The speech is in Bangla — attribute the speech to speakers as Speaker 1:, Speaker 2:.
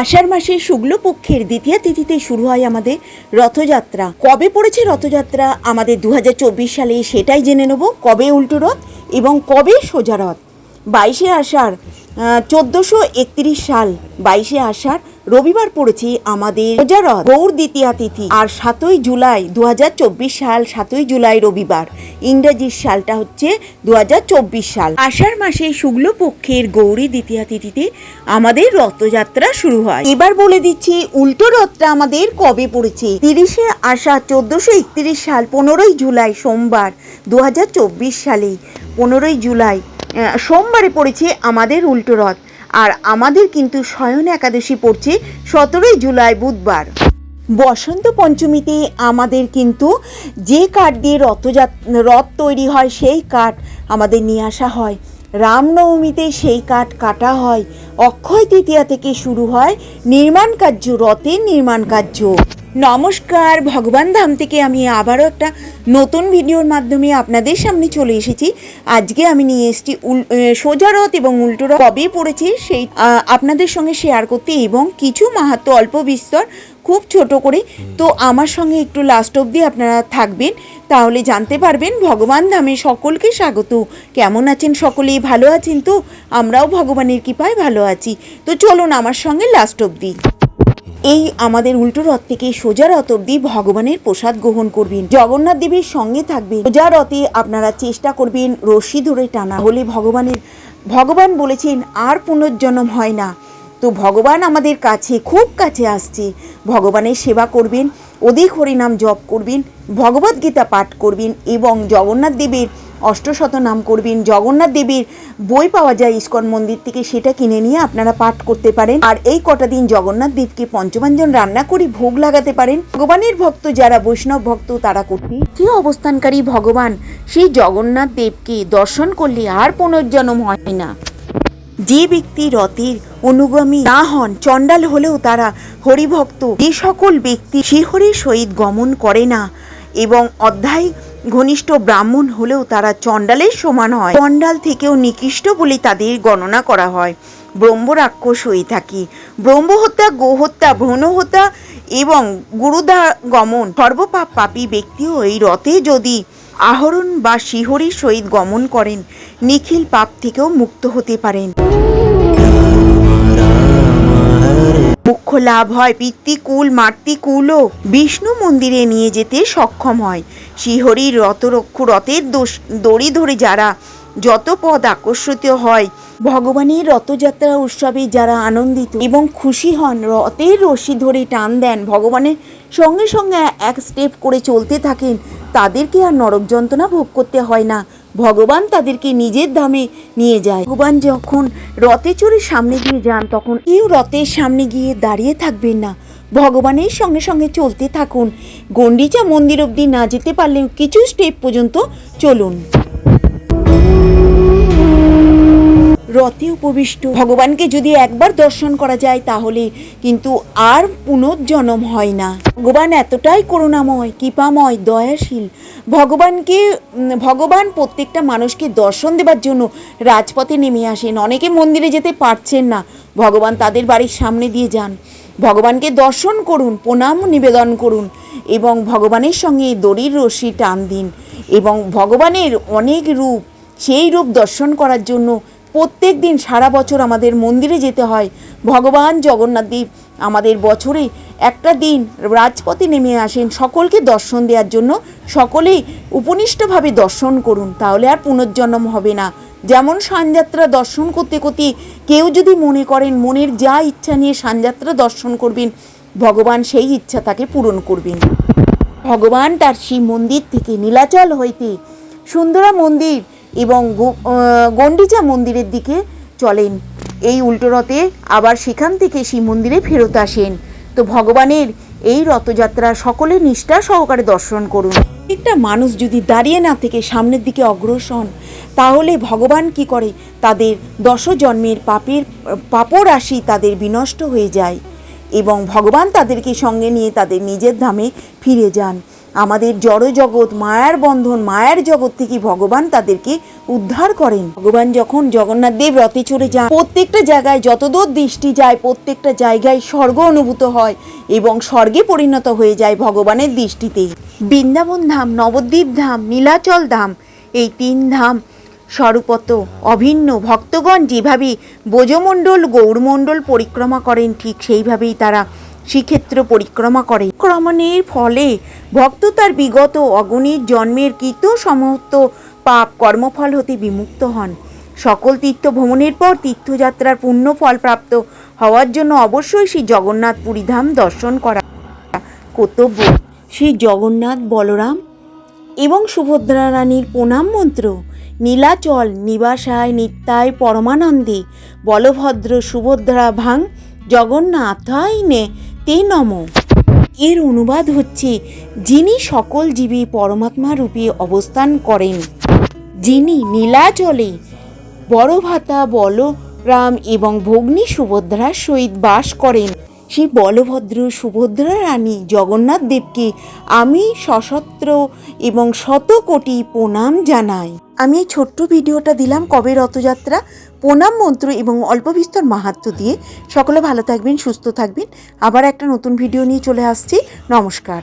Speaker 1: আষাঢ় মাসে শুক্লপক্ষের দ্বিতীয় তিথিতে শুরু হয় আমাদের রথযাত্রা। কবে পড়েছে রথযাত্রা? আমাদের দু হাজার চব্বিশ সালে সেটাই জেনে নেব। কবে উল্টো রথ এবং কবে সোজা রথ? বাইশে আষাঢ় চোদ্দোশো একত্রিশ সাল বাইশে আষাঢ়, রবিবার পড়েছে আমাদের সোজা রথ গৌর দ্বিতীয়া তিথি। আর সাতই জুলাই দু হাজার চব্বিশ সাল, সাতই জুলাই রবিবার। ইংরেজির সালটা হচ্ছে দুহাজার চব্বিশ সাল। আষাঢ় মাসে শুক্লপক্ষের গৌরী দ্বিতীয়া তিথিতে আমাদের রথযাত্রা শুরু হয়। এবার বলে দিচ্ছি, উল্টো রথটা আমাদের কবে পড়েছে? তিরিশে আষাঢ়, চোদ্দশো একত্রিশ সাল, পনেরোই জুলাই সোমবার দু হাজার চব্বিশ সালে। পনেরোই জুলাই সোমবারে পড়েছে আমাদের উল্টো রথ। আর আমাদের কিন্তু শয়ন একাদশী পড়ছে সতেরোই জুলাই বুধবার। বসন্ত পঞ্চমীতে আমাদের কিন্তু যে কাঠ দিয়ে রথযাত, রথ তৈরি হয় সেই কাঠ আমাদের নিয়ে আসা হয়। রামনবমীতে সেই কাঠ কাটা হয়। অক্ষয় তৃতীয়া থেকে শুরু হয় নির্মাণ কার্য, রথের নির্মাণ কার্য। নমস্কার, ভগবান ধাম থেকে আমি আবারও একটা নতুন ভিডিওর মাধ্যমে আপনাদের সামনে চলে এসেছি। আজকে আমি নিয়ে এসেছি সোজা রথ এবং উল্টো রথ। কবে পড়েছি সেই আপনাদের সঙ্গে শেয়ার করতে এবং কিছু মাহাত্ম, অল্প বিস্তর, খুব ছোট করে। তো আমার সঙ্গে একটু লাস্ট অবধি আপনারা থাকবেন, তাহলে জানতে পারবেন ভগবান ধামে সকলকে স্বাগত। কেমন আছেন সকলেই ভালো আছেন তো? আমরাও ভগবানের কৃপায় ভালো আছি। তো চলুন আমার সঙ্গে লাস্ট অবধি। এই আমাদের উল্টো রথ থেকে সোজা রথ অব্দি ভগবানের প্রসাদ গ্রহণ করবেন। জগন্নাথ দেবের সঙ্গে থাকবেন। সোজা রথে আপনারা চেষ্টা করবেন রশি ধরে টানা হলে ভগবানের ভগবান বলেছেন, আর পুনর্জন্ম হয় না। তো ভগবান আমাদের কাছে, খুব কাছে আসছে। ভগবানের সেবা করবেন, অধিক হরিনাম জপ করবেন, ভগবদ্গীতা পাঠ করবেন এবং জগন্নাথ দেবের অষ্টশত নাম করবেন। জগন্নাথ দেবের বই পাওয়া যায় ইস্কন মন্দির থেকে, সেটা কিনে নিয়ে আপনারা পাঠ করতে পারেন। আর এই কটা দিন জগন্নাথ দেবকে পঞ্চমাঞ্জন রান্না করে ভোগ লাগাতে পারেন। ভগবানের ভক্ত যারা, বৈষ্ণব ভক্ত, তারা করতে কি অবস্থানকারী ভগবান? সেই জগন্নাথ দেবকে দর্শন করলে আর পুনর্জন্ম হয় না। যে ব্যক্তি রথের অনুগামী না হন, চণ্ডাল হলেও তারা হরিভক্ত। যে সকল ব্যক্তি শিহরের সহিত গমন করে না এবং অধ্যায় ঘনিষ্ঠ ব্রাহ্মণ হলেও তারা চণ্ডালের সমান হয়। চণ্ডাল থেকেও নিকৃষ্ট বলে তাদের গণনা করা হয়। ব্রহ্ম রাক্ষস হয়ে থাকি। ব্রহ্ম হত্যা গোহত্যা ভ্রূণ হত্যা এবং গুরুদা গমন সর্বপাপ পাপী ব্যক্তিও এই রথে যদি আহরণ বা শিহরির সহিত গমন করেন, নিখিল পাপ থেকেও মুক্ত হতে পারেন। মুখ্য লাভ হয়, পিতৃকুল, মাতৃকুলও। বিষ্ণু মন্দিরে নিয়ে যেতে সক্ষম হয়। শ্রীহরির রথরক্ষু রথের দোষ, দড়ি ধরে যারা যত পদ আকর্ষিত হয়, ভগবানের রথযাত্রা উৎসবে যারা আনন্দিত এবং খুশি হন, রথের রশি ধরে টান দেন, ভগবানের সঙ্গে সঙ্গে এক স্টেপ করে চলতে থাকেন, তাদেরকে আর নরক যন্ত্রণা ভোগ করতে হয় না। ভগবান তাদেরকে নিজের ধামে নিয়ে যায়। ভগবান যখন রথে চড়ে সামনে দিয়ে যান, তখন কেউ রথের সামনে গিয়ে দাঁড়িয়ে থাকবেন না। ভগবানের সঙ্গে সঙ্গে চলতে থাকুন। গন্ডিচা মন্দির অবধি না যেতে পারলেও কিছু স্টেপ পর্যন্ত চলুন। রথে উপবিষ্ট ভগবানকে যদি একবার দর্শন করা যায় তাহলে কিন্তু আর পুনর্জন্ম হয় না। ভগবান এতটাই করুণাময়, কৃপাময়, দয়াশীল। ভগবানকে ভগবান প্রত্যেকটা মানুষকে দর্শন দেবার জন্য রাজপথে নেমে আসেন। অনেকে মন্দিরে যেতে পারছেন না। ভগবান তাদের বাড়ির সামনে দিয়ে যান। ভগবানকে দর্শন করুন, প্রণাম, নিবেদন করুন এবং ভগবানের সঙ্গে দড়ির রশ্মি টান দিন এবং ভগবানের অনেক রূপ, সেই রূপ দর্শন করার জন্য প্রত্যেক দিন সারা বছর আমাদের মন্দিরে যেতে হয়। ভগবান জগন্নাথ দেব আমাদের বছরে একটা দিন রাজপথে নেমে আসেন সকলকে দর্শন দেওয়ার জন্য। সকলেই উপনিষ্ঠভাবে দর্শন করুন, তাহলে আর পুনর্জন্ম হবে না। যেমন সানযাত্রা দর্শন করতে করতে কেউ যদি মনে করেন মনের যা ইচ্ছা নিয়ে সানযাত্রা দর্শন করবেন, ভগবান সেই ইচ্ছা তাকে পূরণ করবেন। ভগবান তার সেই মন্দির থেকে নীলাচল হইতে সুন্দরা মন্দির এবং গণ্ডিচা মন্দিরের দিকে চলেন। এই উল্টো রথে আবার সেখান থেকে সেই মন্দিরে ফেরত আসেন। তো ভগবানের এই রথযাত্রা সকলে নিষ্ঠা সহকারে দর্শন করুন। একটা মানুষ যদি দাঁড়িয়ে না থেকে সামনের দিকে অগ্রসর, তাহলে ভগবান কি করে? তাদের দশ জন্মের পাপের পাপরাশি তাদের বিনষ্ট হয়ে যায় এবং ভগবান তাদেরকে সঙ্গে নিয়ে তাদের নিজের ধামে ফিরে যান। আমাদের জড় জগৎ মায়ার বন্ধন, মায়ার জগৎ থেকে ভগবান তাদেরকে উদ্ধার করেন। ভগবান যখন জগন্নাথ দেব রথে চড়ে যান, প্রত্যেকটা জায়গায় যতদূর দৃষ্টি যায়, প্রত্যেকটা জায়গায় স্বর্গ অনুভূত হয় এবং স্বর্গে পরিণত হয়ে যায় ভগবানের দৃষ্টিতে। বৃন্দাবন ধাম, নবদ্বীপ ধাম, নীলাচল ধাম, এই তিন ধাম স্বরূপত অভিন্ন। ভক্তগণ যেভাবে বোজমণ্ডল গৌরমণ্ডল পরিক্রমা করেন, ঠিক সেইভাবেই তারা শ্রীক্ষেত্র পরিক্রমা করে। ক্রমণের ফলে ভক্ত তার বিগত অগণিত জন্মের কৃত সমস্ত পাপ কর্মফল হতে বিমুক্ত হন। সকল তীর্থ ভ্রমণের পর তীর্থযাত্রার পূর্ণ ফল প্রাপ্ত হওয়ার জন্য অবশ্যই শ্রী জগন্নাথ পুরীধাম দর্শন করা কর্তব্য। শ্রী জগন্নাথ বলরাম এবং সুভদ্রা রানীর প্রণাম মন্ত্র, নীলাচল, নিবাসায় নিত্যায় পরমানন্দে, বলভদ্র সুভদ্রা ভাং জগন্নাথায় নে তে নম। এর অনুবাদ হচ্ছে, যিনি সকল জীবী পরমাত্মা রূপে অবস্থান করেন, যিনি নীলাচলে বড় ভাতা বলরাম এবং ভগ্নী সুভদ্রার সহিত বাস করেন। সেই বলভদ্র সুভদ্রা রানী জগন্নাথ দেবকে আমি সশস্ত্র এবং শত কোটি প্রণাম জানাই। আমি এই ছোট্ট ভিডিওটা দিলাম কবে রথযাত্রা? প্রণাম মন্ত্র এবং অল্প বিস্তর মাহাত্ম দিয়ে। সকলে ভালো থাকবেন, সুস্থ থাকবেন। আবার একটা নতুন ভিডিও নিয়ে চলে আসছি। নমস্কার।